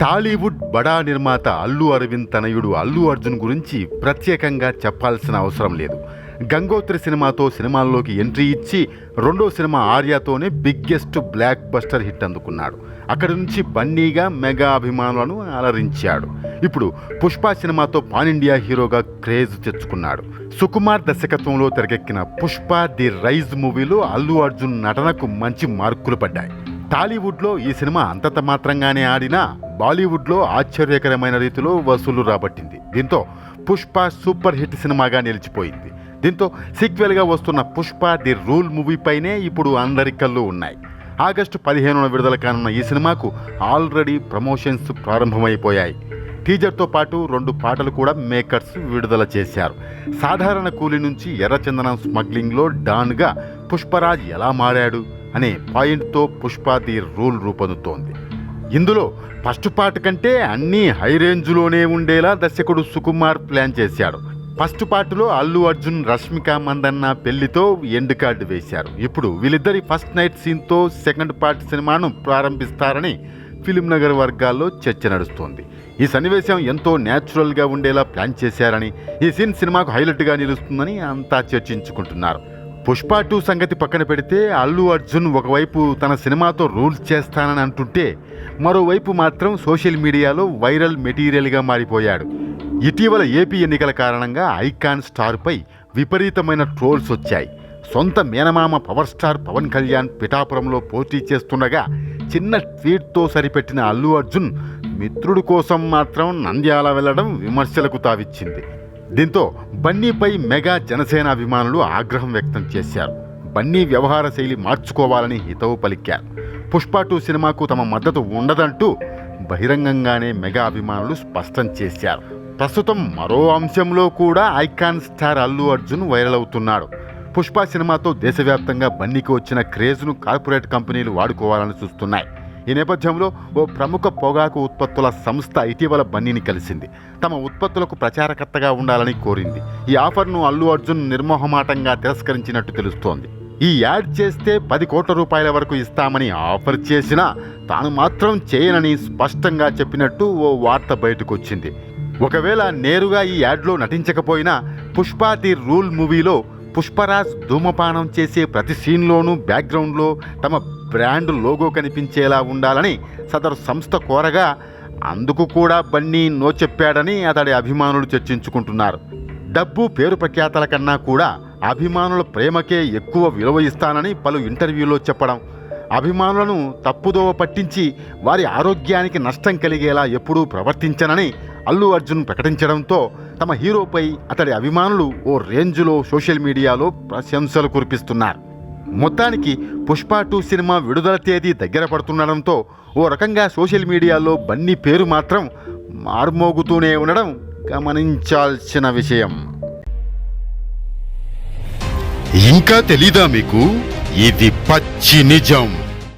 టాలీవుడ్ బడా నిర్మాత అల్లు అరవింద్ తనయుడు అల్లు అర్జున్ గురించి ప్రత్యేకంగా చెప్పాల్సిన అవసరం లేదు. గంగోత్రి సినిమాతో సినిమాల్లోకి ఎంట్రీ ఇచ్చి రెండో సినిమా ఆర్యాతోనే బిగ్గెస్ట్ బ్లాక్ బస్టర్ హిట్ అందుకున్నాడు. అక్కడి నుంచి బన్నీగా మెగా అభిమానులను అలరించాడు. ఇప్పుడు పుష్ప సినిమాతో పాన్ ఇండియా హీరోగా క్రేజ్ తెచ్చుకున్నాడు. సుకుమార్ దర్శకత్వంలో తెరకెక్కిన పుష్ప ది రైజ్ మూవీలో అల్లు అర్జున్ నటనకు మంచి మార్కులు పడ్డాయి. టాలీవుడ్లో ఈ సినిమా అంతంత మాత్రంగానే ఆడినా బాలీవుడ్లో ఆశ్చర్యకరమైన రీతిలో వసూలు రాబట్టింది. దీంతో పుష్ప సూపర్ హిట్ సినిమాగా నిలిచిపోయింది. దీంతో సీక్వెల్గా వస్తున్న పుష్ప ది రూల్ మూవీపైనే ఇప్పుడు అందరి కళ్ళు ఉన్నాయి. ఆగస్టు పదిహేనున విడుదల కానున్న ఈ సినిమాకు ఆల్రెడీ ప్రమోషన్స్ ప్రారంభమైపోయాయి. టీజర్తో పాటు రెండు పాటలు కూడా మేకర్స్ విడుదల చేశారు. సాధారణ కూలి నుంచి ఎర్రచందనం స్మగ్లింగ్లో డాన్గా పుష్పరాజ్ ఎలా మారాడు అనే పాయింట్తో పుష్ప ది రూల్ రూపొందుతోంది. ఇందులో ఫస్ట్ పార్ట్ కంటే అన్నీ హై రేంజ్లోనే ఉండేలా దర్శకుడు సుకుమార్ ప్లాన్ చేశాడు. ఫస్ట్ పార్ట్లో అల్లు అర్జున్ రష్మిక మందన్న పెళ్ళితో ఎండ్ కార్డు వేశారు. ఇప్పుడు వీళ్ళిద్దరి ఫస్ట్ నైట్ సీన్తో సెకండ్ పార్ట్ సినిమాను ప్రారంభిస్తారని ఫిలిం నగర్ వర్గాల్లో చర్చ నడుస్తోంది. ఈ సన్నివేశం ఎంతో న్యాచురల్గా ఉండేలా ప్లాన్ చేశారని ఈ సీన్ సినిమాకు హైలైట్గా నిలుస్తుందని అంతా చర్చించుకుంటున్నారు. పుష్ప టూ సంగతి పక్కన పెడితే అల్లు అర్జున్ ఒకవైపు తన సినిమాతో రూల్స్ చేస్తానని అంటుంటే మరోవైపు మాత్రం సోషల్ మీడియాలో వైరల్ మెటీరియల్గా మారిపోయాడు. ఇటీవల ఏపీ ఎన్నికల కారణంగా ఐకాన్ స్టార్పై విపరీతమైన ట్రోల్స్ వచ్చాయి. సొంత మేనమామ పవర్ స్టార్ పవన్ కళ్యాణ్ పిఠాపురంలో పోటీ చేస్తుండగా చిన్న ట్వీట్తో సరిపెట్టిన అల్లు అర్జున్ మిత్రుడి కోసం మాత్రం నంద్యాల వెళ్ళడం విమర్శలకు తావిచ్చింది. దీంతో బన్నీపై మెగా జనసేన అభిమానులు ఆగ్రహం వ్యక్తం చేశారు. బన్నీ వ్యవహార శైలి మార్చుకోవాలని హితవు పలికారు. పుష్ప టూ సినిమాకు తమ మద్దతు ఉండదంటూ బహిరంగంగానే మెగా అభిమానులు స్పష్టం చేశారు. ప్రస్తుతం మరో అంశంలో కూడా icon star Allu Arjun viral అవుతున్నాడు. పుష్ప సినిమాతో దేశవ్యాప్తంగా బన్నీకి వచ్చిన క్రేజ్ను కార్పొరేట్ కంపెనీలు వాడుకోవాలని చూస్తున్నాయి. ఈ నేపథ్యంలో ఓ ప్రముఖ పొగాకు ఉత్పత్తుల సంస్థ ఇటీవల బన్నీని కలిసింది. తమ ఉత్పత్తులకు ప్రచారకర్తగా ఉండాలని కోరింది. ఈ ఆఫర్ను అల్లు అర్జున్ నిర్మోహమాటంగా తిరస్కరించినట్టు తెలుస్తోంది. ఈ యాడ్ చేస్తే పది కోట్ల రూపాయల వరకు ఇస్తామని ఆఫర్ చేసినా తాను మాత్రం చేయనని స్పష్టంగా చెప్పినట్టు ఓ వార్త బయటకు వచ్చింది ఒకవేళ నేరుగా ఈ యాడ్లో నటించకపోయినా పుష్ప ది రూల్ మూవీలో పుష్పరాజ్ ధూమపానం చేసే ప్రతి సీన్లోనూ బ్యాక్గ్రౌండ్లో తమ బ్రాండ్ లోగో కనిపించేలా ఉండాలని సదరు సంస్థ కోరగా అందుకు కూడా బన్నీ నో చెప్పాడని అతడి అభిమానులు చర్చించుకుంటున్నారు. డబ్బు పేరు ప్రఖ్యాతల కన్నా కూడా అభిమానుల ప్రేమకే ఎక్కువ విలువ ఇస్తానని పలు ఇంటర్వ్యూలో చెప్పడం అభిమానులను తప్పుదోవ పట్టించి వారి ఆరోగ్యానికి నష్టం కలిగేలా ఎప్పుడూ ప్రవర్తించనని అల్లు అర్జున్ ప్రకటించడంతో తమ హీరోపై అతడి అభిమానులు ఓ రేంజ్లో సోషల్ మీడియాలో ప్రశంసలు కురిపిస్తున్నారు. మొత్తానికి పుష్ప టూ సినిమా విడుదల తేదీ దగ్గర పడుతుండడంతో ఓ రకంగా సోషల్ మీడియాలో బన్నీ పేరు మాత్రం మార్మోగుతూనే ఉండడం గమనించాల్సిన విషయం. ఇంకా తెలీదా మీకు? ఇది పచ్చి నిజం.